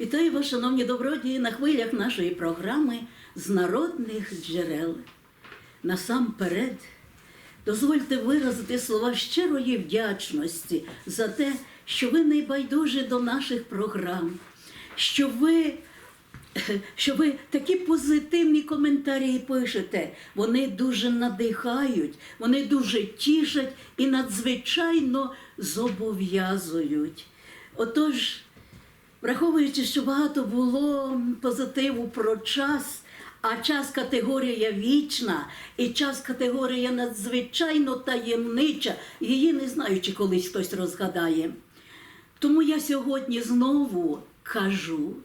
Вітаю вас, шановні добродії, на хвилях нашої програми з народних джерел. Насамперед, дозвольте виразити слова щирої вдячності за те, що ви не байдужі до наших програм, що ви, що ви такі позитивні коментарі пишете. Вони дуже надихають, вони дуже тішать і надзвичайно зобов'язують. Отож, Враховуючи, що багато було позитиву про час, а час категорія вічна, і час категорія надзвичайно таємнича, її не знаю, чи колись хтось розгадає. Тому я сьогодні знову кажу: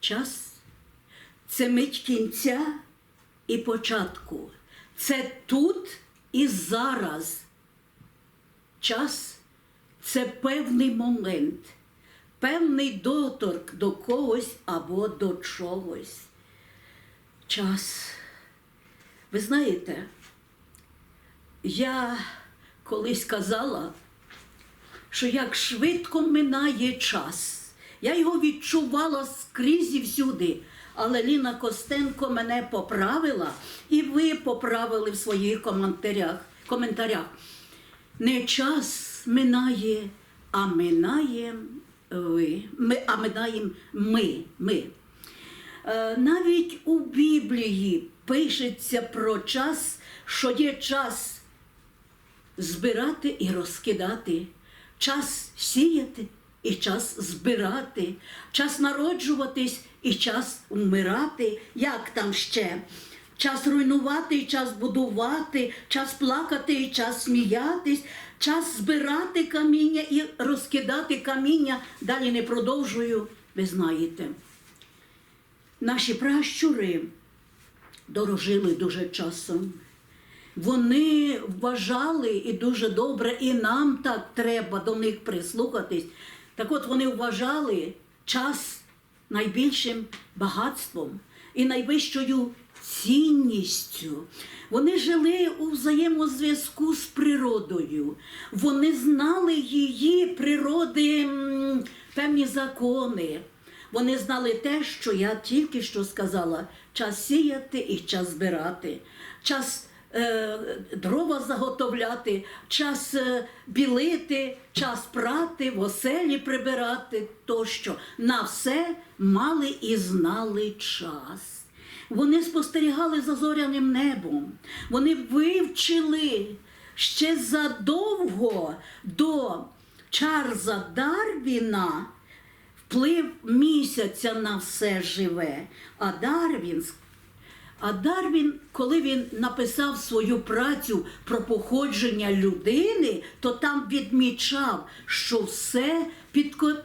час це мить кінця і початку. Це тут і зараз. Час це певний момент певний доторк до когось або до чогось. Час. Ви знаєте, я колись казала, що як швидко минає час. Я його відчувала скрізь і всюди. Але Ліна Костенко мене поправила, і ви поправили в своїх коментарях. коментарях. Не час минає, а минає ви. Ми, а минаємо ми. ми. Е, навіть у Біблії пишеться про час, що є час збирати і розкидати, час сіяти і час збирати, час народжуватись і час вмирати, як там ще. Час руйнувати і час будувати, час плакати і час сміятись, час збирати каміння і розкидати каміння. Далі не продовжую, ви знаєте. Наші пращури дорожили дуже часом. Вони вважали і дуже добре, і нам так треба до них прислухатись. Так от вони вважали час найбільшим багатством і найвищою цінністю. Вони жили у взаємозв'язку з природою. Вони знали її природи певні закони. Вони знали те, що я тільки що сказала: час сіяти і час збирати, час е, дрова заготовляти, час е, білити, час прати, в оселі прибирати тощо. На все мали і знали час. Вони спостерігали за зоряним небом. Вони вивчили ще задовго до Чарльза Дарвіна вплив місяця на все живе. А Дарвін, а Дарвін, коли він написав свою працю про походження людини, то там відмічав, що все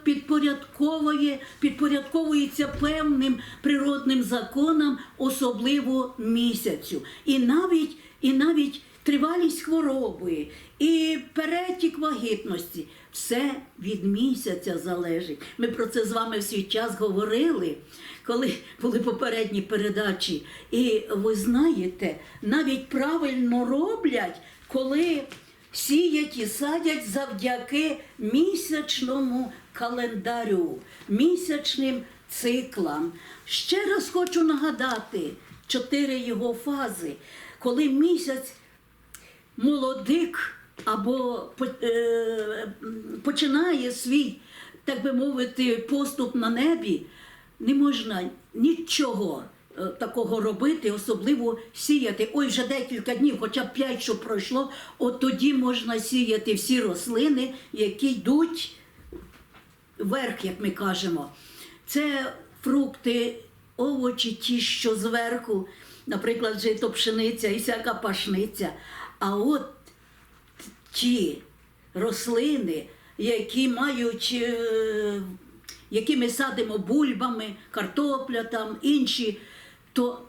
підпорядковує, підпорядковується певним природним законам, особливо місяцю. І навіть, і навіть тривалість хвороби, і перетік вагітності. Все від місяця залежить. Ми про це з вами в свій час говорили, коли були попередні передачі. І ви знаєте, навіть правильно роблять, коли сіять і садять завдяки місячному календарю, місячним циклам. Ще раз хочу нагадати чотири його фази, коли місяць молодик або е, починає свій, так би мовити, поступ на небі, не можна нічого е, такого робити, особливо сіяти. Ой, вже декілька днів, хоча б п'ять, що пройшло, от тоді можна сіяти всі рослини, які йдуть вверх, як ми кажемо. Це фрукти, овочі, ті, що зверху, наприклад, жито пшениця і всяка пашниця. А от ті рослини, які мають, е, які ми садимо бульбами, картопля там, інші, то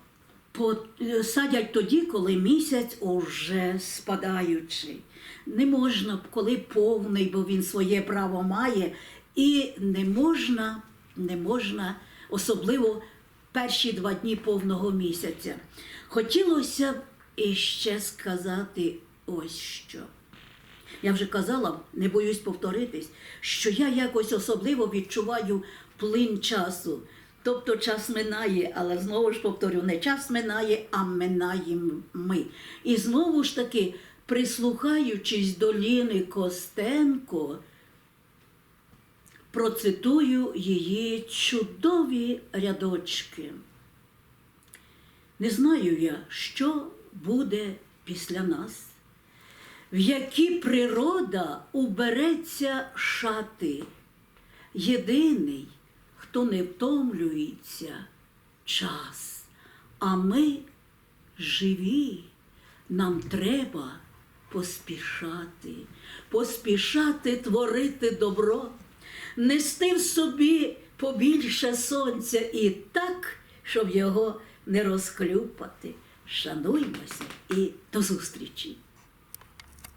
е, садять тоді, коли місяць уже спадаючий. Не можна, коли повний, бо він своє право має, і не можна, не можна, особливо перші два дні повного місяця. Хотілося б іще сказати ось що. Я вже казала, не боюсь повторитись, що я якось особливо відчуваю плин часу. Тобто час минає, але знову ж повторю, не час минає, а минаємо ми. І знову ж таки, прислухаючись до Ліни Костенко, процитую її чудові рядочки. Не знаю я, що буде після нас, в які природа убереться шати. Єдиний, хто не втомлюється час, а ми живі, нам треба поспішати, поспішати творити добро, нести в собі побільше сонця і так, щоб його не розхлюпати. Шануймося і до зустрічі!